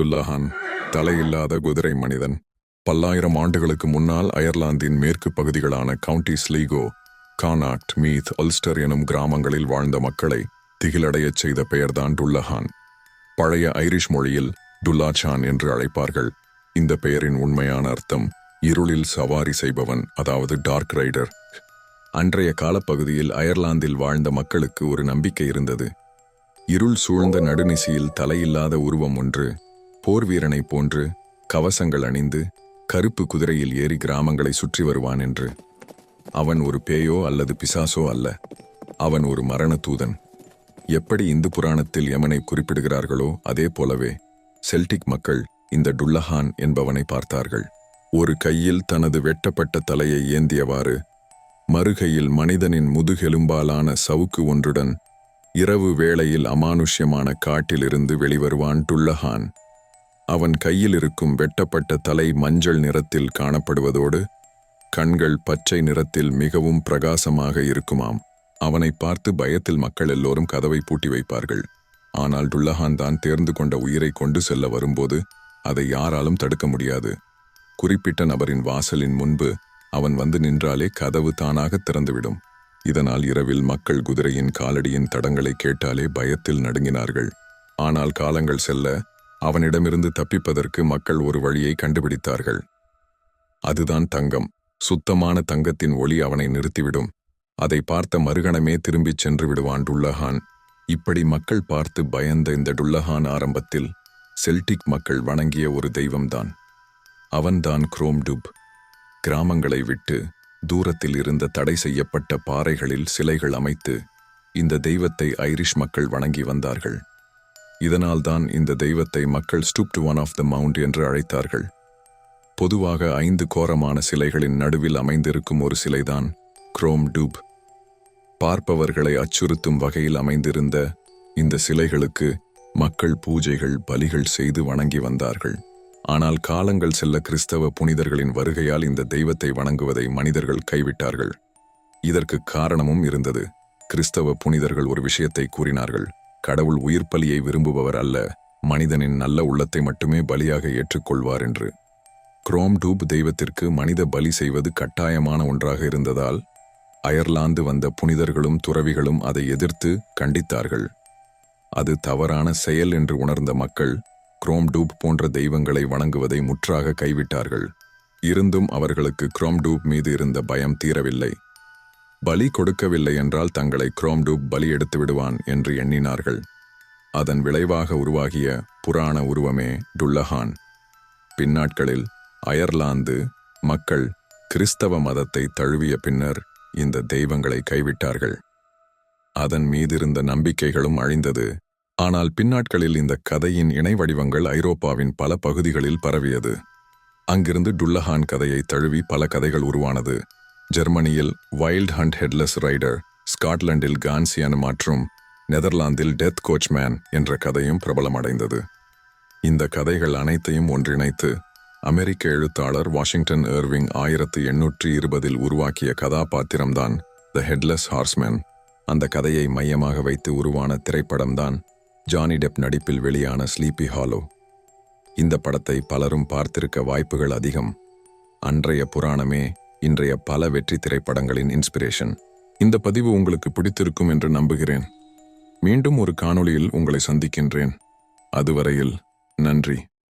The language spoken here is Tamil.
துல்லஹான் தலையில்லாத குதிரை மனிதன். பல்லாயிரம் ஆண்டுகளுக்கு முன்னால் அயர்லாந்தின் மேற்கு பகுதிகளான கவுண்டி ஸ்லீகோ கானாக்ட் மீத் அல்ஸ்டர் எனும் கிராமங்களில் வாழ்ந்த மக்களை திகிலடையச் செய்த பெயர்தான் டுல்லஹான். பழைய ஐரிஷ் மொழியில் டுல்லாச்சான் என்று அழைப்பார்கள். இந்த பெயரின் உண்மையான அர்த்தம் இருளில் சவாரி செய்பவன் அதாவது டார்க் ரைடர். அன்றைய காலப்பகுதியில் அயர்லாந்தில் வாழ்ந்த மக்களுக்கு ஒரு நம்பிக்கை இருந்தது. இருள் சூழ்ந்த நடுநிசியில் தலையில்லாத உருவம் ஒன்று போர் வீரனைப் போன்று கவசங்கள் அணிந்து கருப்பு குதிரையில் ஏறி கிராமங்களை சுற்றி வருவான் என்று. அவன் ஒரு பேயோ அல்லது பிசாசோ அல்ல. அவன் ஒரு மரண தூதன் எப்படி இந்து புராணத்தில் யமனை குறிப்பிடுகிறார்களோ அதே போலவே செல்டிக் மக்கள் இந்த டுல்லஹான் என்பவனை பார்த்தார்கள். ஒரு கையில் தனது வெட்டப்பட்ட தலையை ஏந்தியவாறு மறுகையில் மனிதனின் முதுகெலும்பாலான சவுக்கு ஒன்றுடன் இரவு வேளையில் அமானுஷ்யமான காட்டிலிருந்து வெளிவருவான் டுல்லஹான். அவன் கையில் இருக்கும் வெட்டப்பட்ட தலை மஞ்சள் நிறத்தில் காணப்படுவதோடு கண்கள் பச்சை நிறத்தில் மிகவும் பிரகாசமாக இருக்குமாம். அவனை பார்த்து பயத்தில் மக்கள் எல்லோரும் கதவை பூட்டி வைப்பார்கள். ஆனால் டுல்லஹான் தான் தேர்ந்து கொண்ட உயிரை கொண்டு செல்ல வரும்போது அதை யாராலும் தடுக்க முடியாது. குறிப்பிட்ட நபரின் வாசலின் முன்பு அவன் வந்து நின்றாலே கதவு தானாக திறந்துவிடும். இதனால் இரவில் மக்கள் குதிரையின் காலடியின் தடங்களை கேட்டாலே பயத்தில் நடுங்கினார்கள். ஆனால் காலங்கள் செல்ல அவனிடமிருந்து தப்பிப்பதற்கு மக்கள் ஒரு வழியை கண்டுபிடித்தார்கள். அதுதான் தங்கம். சுத்தமான தங்கத்தின் ஒளி அவனை நிறுத்திவிடும். அதை பார்த்த மறுகணமே திரும்பிச் சென்று விடுவான் டுல்லஹான். இப்படி மக்கள் பார்த்து பயந்த இந்த டுல்லஹான் ஆரம்பத்தில் செல்டிக் மக்கள் வணங்கிய ஒரு தெய்வம்தான். அவன்தான் குரோம்டுப். கிராமங்களை விட்டு தூரத்தில் இருந்த தடை செய்யப்பட்ட பாறைகளில் சிலைகள் அமைத்து இந்த தெய்வத்தை ஐரிஷ் மக்கள் வணங்கி வந்தார்கள். இதனால்தான் இந்த தெய்வத்தை மக்கள் stoop to one of the mount என்று அழைத்தார்கள். பொதுவாக ஐந்து கோரமான சிலைகளின் நடுவில் அமைந்திருக்கும் ஒரு சிலைதான் குரோம் டூப். பார்ப்பவர்களை அச்சுறுத்தும் வகையில் அமைந்திருந்த இந்த சிலைகளுக்கு மக்கள் பூஜைகள் பலிகள் செய்து வணங்கி வந்தார்கள். ஆனால் காலங்கள் செல்ல கிறிஸ்தவ புனிதர்களின் வருகையால் இந்த தெய்வத்தை வணங்குவதை மனிதர்கள் கைவிட்டார்கள். இதற்கு காரணமும் இருந்தது. கிறிஸ்தவ புனிதர்கள் ஒரு விஷயத்தை கூறினார்கள். கடவுள் உயிர் பலியை விரும்புபவர் அல்ல மனிதனின் நல்ல உள்ளத்தை மட்டுமே பலியாக ஏற்றுக்கொள்வார் என்று. குரோம் டூப் தெய்வத்திற்கு மனித பலி செய்வது கட்டாயமான ஒன்றாக இருந்ததால் அயர்லாந்து வந்த புனிதர்களும் துறவிகளும் அதை எதிர்த்து கண்டித்தார்கள். அது தவறான செயல் என்று உணர்ந்த மக்கள் குரோம் டூப் போன்ற தெய்வங்களை வணங்குவதை முற்றாக கைவிட்டார்கள். இருந்தும் அவர்களுக்கு குரோம் டூப் மீது இருந்த பயம் தீரவில்லை. பலி கொடுக்கவில்லை என்றால் தங்களை குரோம்டூப் பலி எடுத்து விடுவான் என்று எண்ணினார்கள். அதன் விளைவாக உருவாகிய புராண உருவமே டுல்லஹான். பின்னாட்களில் அயர்லாந்து மக்கள் கிறிஸ்தவ மதத்தை தழுவிய பின்னர் இந்த தெய்வங்களை கைவிட்டார்கள். அதன் மீதிருந்த நம்பிக்கைகளும் அழிந்தது. ஆனால் பின்னாட்களில் இந்த கதையின் இணை வடிவங்கள் ஐரோப்பாவின் பல பகுதிகளில் பரவியது. அங்கிருந்து டுல்லஹான் கதையை தழுவி பல கதைகள் உருவானது. ஜெர்மனியில் வைல்ட் ஹண்ட் ஹெட்லெஸ் ரைடர் ஸ்காட்லாண்டில் கான்சியன் மற்றும் நெதர்லாந்தில் டெத் கோச்மேன் என்ற கதையும் பிரபலமடைந்தது. இந்த கதைகள் அனைத்தையும் ஒன்றிணைத்து அமெரிக்க எழுத்தாளர் வாஷிங்டன் எர்விங் ஆயிரத்து எண்ணூற்றி இருபதில் உருவாக்கிய கதாபாத்திரம்தான் த ஹெட்லெஸ் ஹார்ஸ்மேன் அந்த கதையை மையமாக வைத்து உருவான திரைப்படம்தான் ஜானி டெப் நடிப்பில் வெளியான ஸ்லீப்பி ஹாலோ இந்த படத்தை பலரும் பார்த்திருக்க வாய்ப்புகள் அதிகம். அன்றைய புராணமே இன்றைய பல வெற்றி திரைப்படங்களின் இன்ஸ்பிரேஷன். இந்த பதிவு உங்களுக்கு பிடித்திருக்கும் என்று நம்புகிறேன். மீண்டும் ஒரு காணொளியில் உங்களை சந்திக்கின்றேன். அதுவரையில் நன்றி.